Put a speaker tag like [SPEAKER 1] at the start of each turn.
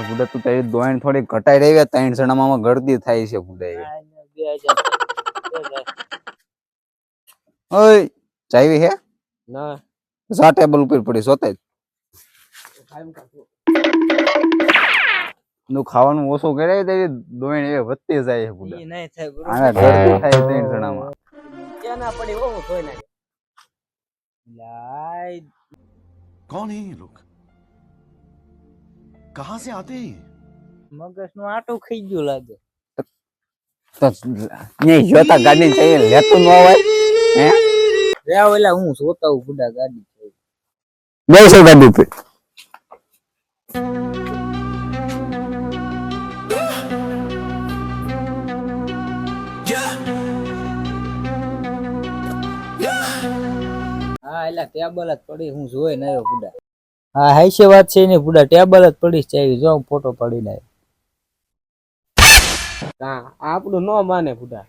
[SPEAKER 1] ગુડા તું તારી દોઈન થોડી ઘટાઈ રહી હોય ત્રણ સણામાં ગળદી થાય છે
[SPEAKER 2] ગુડા
[SPEAKER 1] ઓય ચાવી હે?
[SPEAKER 2] ના.
[SPEAKER 1] સા ટેબલ ઉપર પડી સોતે નું ખાવાનું ઓછું કરે તેવી દોઈન એ વધતી જાય છે
[SPEAKER 2] ગુડા નહીં થાય ગુરુ
[SPEAKER 1] આના ગળદી થાય ત્રણ જણામાં.
[SPEAKER 2] ક્યાં ના પડી ઓ કોઈ
[SPEAKER 3] ના લાઈ કોણ હે कहां से आते हैं ये?
[SPEAKER 2] મગજનું આટું ખાઈ ગયું લાગે
[SPEAKER 1] તો ન્યાય જોતા ગાડી ચાવી લેતું ન હોય હે
[SPEAKER 2] રે ઓલા હું જોતા હું બુડા ગાડી છે.
[SPEAKER 1] બેસો ગાડી ઉપર
[SPEAKER 2] હા એલા ટેબલ જ પડી હું જોઈ ન આવ્યો બુડા હા હાઈસે વાત છે ને બુડા ટેબલ જ પડી છે જો ફોટો પડી લાય હા, આપણું ન માને બુડા